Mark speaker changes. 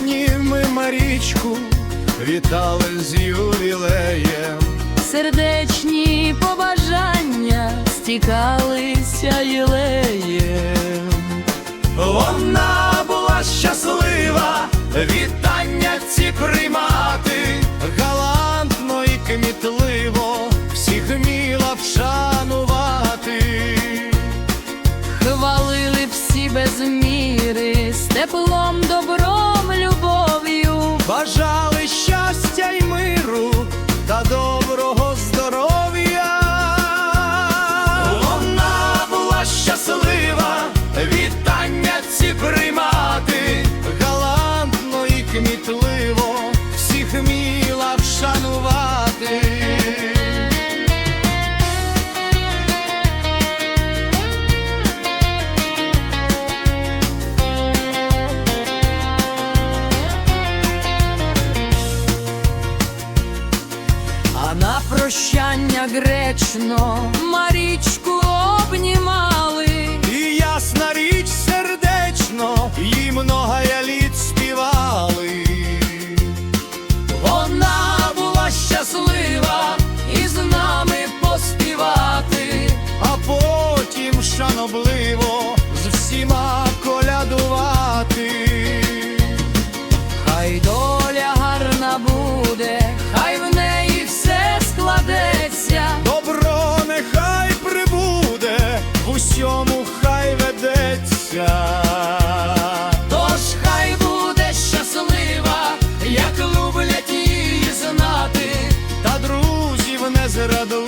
Speaker 1: дні ми Марічку вітали з ювілеєм.
Speaker 2: Сердечні побажання стікалися єлеєм.
Speaker 1: Вона була щаслива, вітання ці приймати, галантно і кмітливо всіх вміла вшанувати.
Speaker 2: Теплом, добром, прощання гречно Марічку обнімали.
Speaker 1: І ясна річ сердечно, їй многая літ співали.
Speaker 2: Вона була щаслива і з нами поспівати.
Speaker 1: а потім шанобливо Пусть хай ведеться,
Speaker 2: тож хай буде щаслива, як люблять її
Speaker 1: та друзів не зрадує.